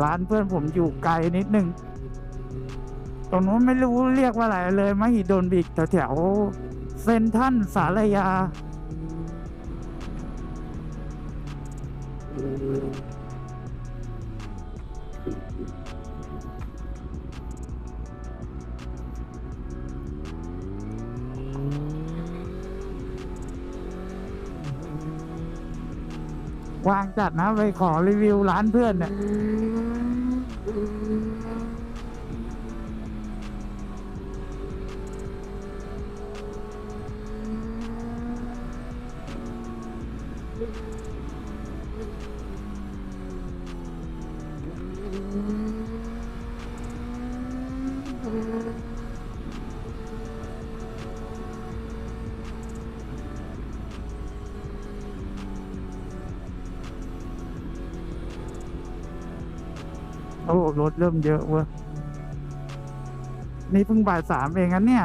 ร้านเพื่อนผมอยู่ไกลนิดนึงตรงนู้นไม่รู้เรียกว่าอะไรเลยมหิดลบิกแถวแถวๆเซนทันสารยา วางจัดนะไปขอรีวิวร้านเพื่อนเนี่ย รถเริ่มเยอะเว้ยนี่เพิ่งบ่ายสามเองนเนี่ย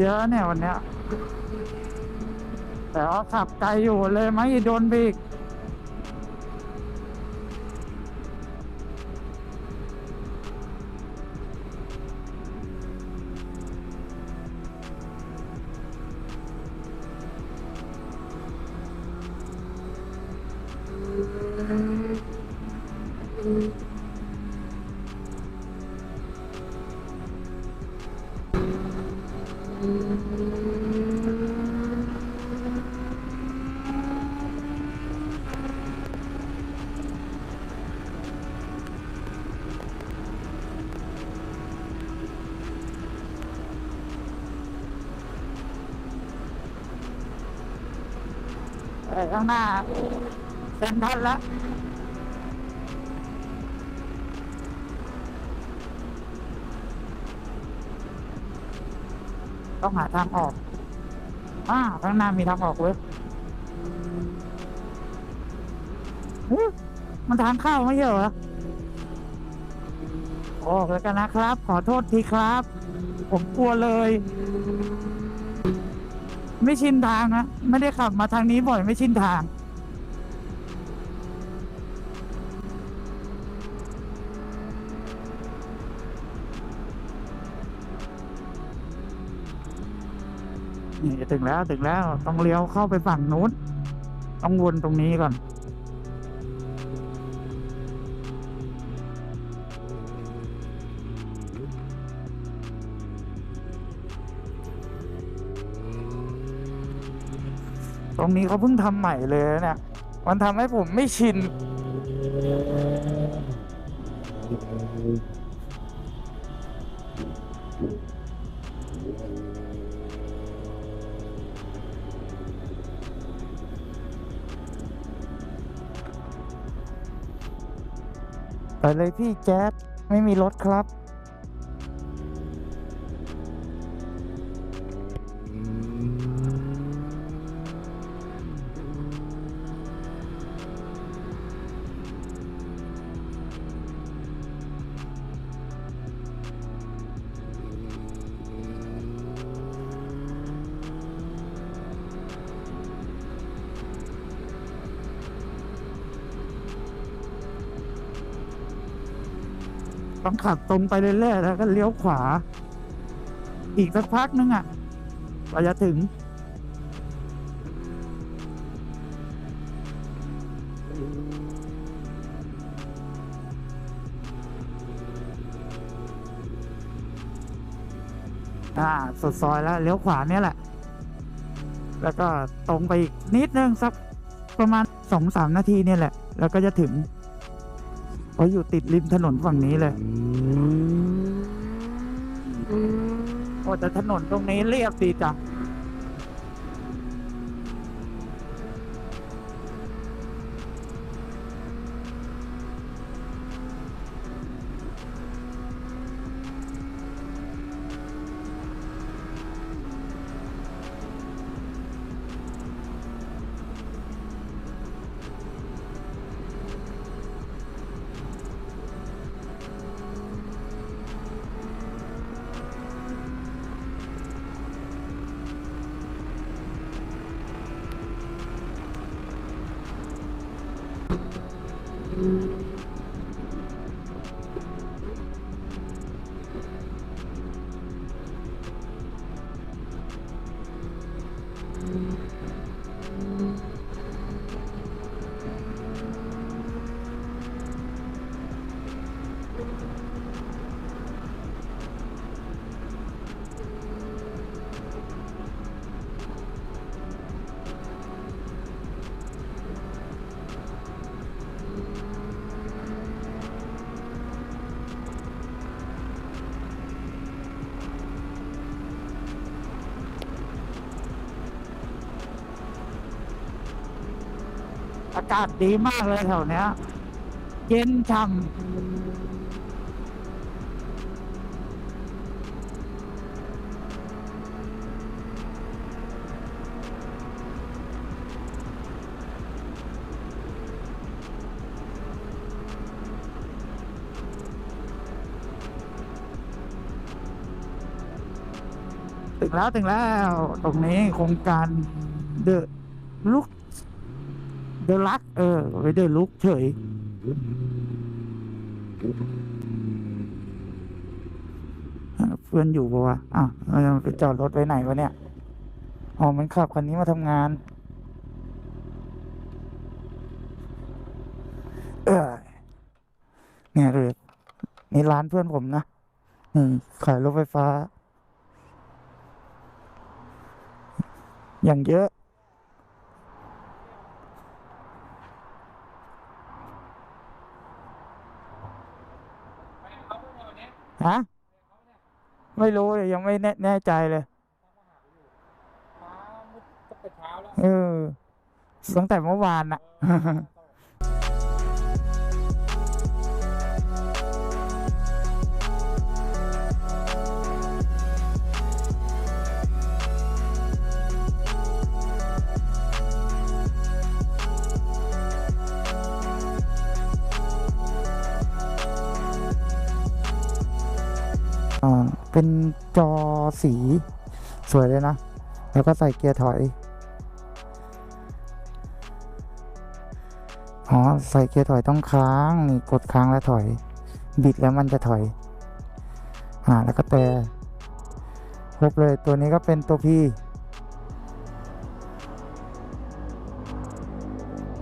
เยอะเนี่ยวันเนี้ยแต่ว่าขับไกลอยู่เลยไหมโดนบีก ข้างหน้าเซ็นทรันแล้วต้องหาทางออกอ่าข้างหน้ามีทางออกเว้ยมันทางเข้าไม่เหรอออกแล้วกันนะครับ ขอโทษทีครับ ผมกลัวเลย ไม่ชินทางนะ ไม่ได้ขับมาทางนี้บ่อยไม่ชินทาง นี่ถึงแล้วถึงแล้วต้องเลี้ยวเข้าไปฝั่งนู้น ต้องวนตรงนี้ก่อน ตรงนี้เขาเพิ่งทำใหม่เลยนะเนี่ย มันทำให้ผมไม่ชิน ไปเลยพี่แจ๊ดไม่มีรถครับ ต้องขับตรงไปเรื่อยๆแล้วก็เลี้ยวขวา อีกสักพักนึงอะเราจะถึง อ่าสุดซอยแล้วเลี้ยวขวาเนี่ยแหละ แล้วก็ตรงไปอีกนิดนึงสักประมาณสองสามนาทีเนี่ยแหละ แล้วก็จะถึง เพราะอยู่ติดริมถนนฝั่งนี้เลย โอ้แต่ถนนตรงนี้เรียบดีจัง อากาศดีมากเลยแถวเนี้ย เย็นช่ำถึงแล้วถึงแล้ว ตรงนี้โครงการเดอะลุก เดอะลัก เออไปเดอะลุกเฉย เพื่อนอยู่ปะวะอะเราไปจอดรถไว้ไหนวะเนี่ย อ๋อ มันขับคันนี้มาทำงาน เออเนี่ยเลยนี่ร้านเพื่อนผมนะนี่ขายรถไฟฟ้า อย่างเยอะ ฮะไม่รู้เลยยังไม่แน่แน่ใจเลยเออตั้งแต่เมื่อวานน่ะ อ่าเป็นจอสีสวยเลยนะ แล้วก็ใส่เกียร์ถอย อ๋อ ใส่เกียร์ถอยต้องค้าง นี่กดค้างแล้วถอย บิดแล้วมันจะถอย อ่า แล้วก็แต่ครบเลยตัวนี้ก็เป็นตัวพี่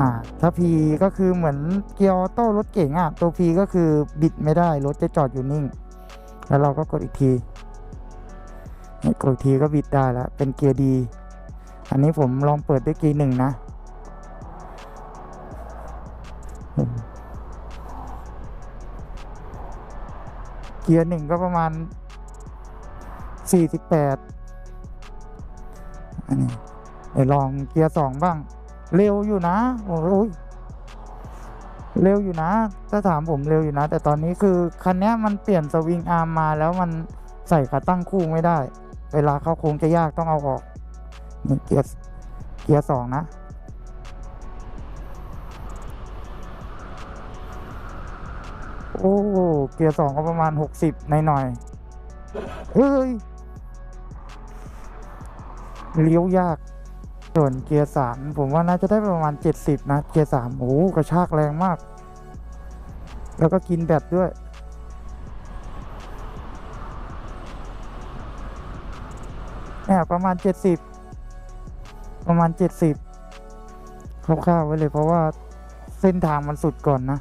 อ่า ถ้าพีก็คือเหมือนเกียร์ออโต้รถเก่งอะ ตัวพีก็คือบิดไม่ได้ รถจะจอดอยู่นิ่ง แล้วเราก็กดอีกทีนี่กดอีกทีก็บิดได้แล้วเป็นเกียร์ดี อันนี้ผมลองเปิดด้วยเกียร์หนึ่งนะเกียร์หนึ่งก็ประมาณสี่สิบแปดอันนี้ลองเกียร์สองบ้าง เร็วอยู่นะ โอ้ย เร็วอยู่นะถ้าถามผมเร็วอยู่นะ แต่ตอนนี้คือคันนี้มันเปลี่ยนสวิงอาร์มมาแล้วมันใส่ขาตั้งคู่ไม่ได้ เวลาเข้าโค้งจะยากต้องเอาออกเกียร์เกียร์สองนะโอ้เกียร์สองก็ประมาณหกสิบหน่อยๆเฮ้ยเลี้ยวยาก ส่วนเกียร์สามผมว่าน่าจะได้ประมาณ 70 นะ เกียร์สามโอ้กระชากแรงมาก แล้วก็กินแบตด้วย เนี่ยประมาณ 70 ประมาณ 70คร่าวๆไว้เลยเพราะว่าเส้นทางมันสุดก่อนนะ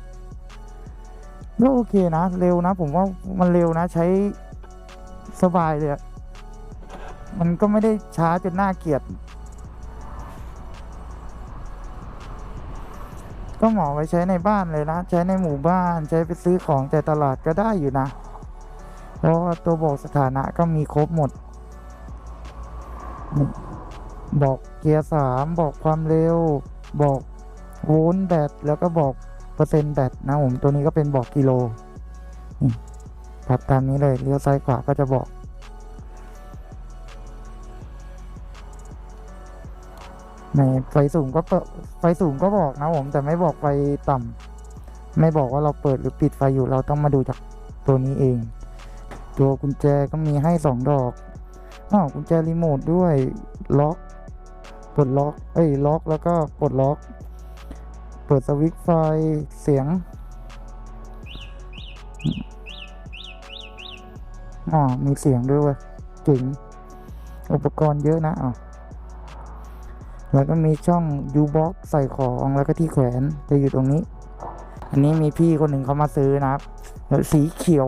ก็โอเคนะ เร็วนะ ผมว่ามันเร็วนะ ใช้สบายเลยมันก็ไม่ได้ช้าจนน่าเกียด ก็เหมาะไว้ใช้ในบ้านเลยนะ ใช้ในหมู่บ้านใช้ไปซื้อของแต่ตลาดก็ได้อยู่นะ เพราะว่าตัวบอกสถานะก็มีครบหมด บอกเกียร์สามบอกความเร็ว บอกโวลต์แบตแล้วก็บอกเปอร์เซ็นต์แบตนะผมตัวนี้ก็เป็นบอกกิโลนี่ปรับตามนี้เลยเลี้ยวซ้ายขวาก็จะบอก ในไฟสูงก็เปิดไฟสูงก็บอกนะผมแต่ไม่บอกไฟต่ำไม่บอกว่าเราเปิดหรือปิดไฟอยู่เราต้องมาดูจากตัวนี้เอง ตัวกุญแจก็มีให้สองดอกอ้าวกุญแจรีโมทด้วยล็อกปลดล็อกเอ้ยล็อกแล้วก็ปลดล็อก เปิดสวิตช์ไฟเสียงอ๋อมีเสียงด้วยเว้ยเจ๋งอุปกรณ์เยอะนะอะ แล้วก็มีช่อง U-box ใส่ของแล้วก็ที่แขวนจะอยู่ตรงนี้ อันนี้มีพี่คนหนึ่งเขามาซื้อนะครับสีเขียว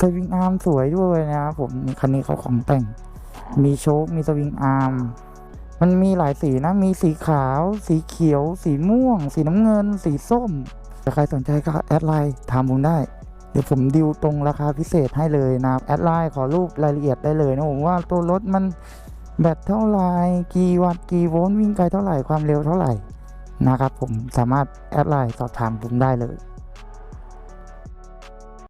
สวิงอาร์มสวยด้วยนะครับผมคันนี้เขาของแต่ง มีโชคมีสวิงอาร์มมันมีหลายสีนะ มีสีขาว สีเขียว สีม่วง สีน้ำเงิน สีส้มถ้าใครสนใจก็แอดไลน์ถามผมได้ เดี๋ยวผมดิวตรงราคาพิเศษให้เลยนะครับ แอดไลน์ขอรูปรายละเอียดได้เลยนะผมว่าตัวรถมัน แบตเท่าไหร่กี่วัตต์กี่โวลต์วิ่งไกลเท่าไหร่ความเร็วเท่าไหร่นะครับผมสามารถแอดไลน์สอบถามผมได้เลย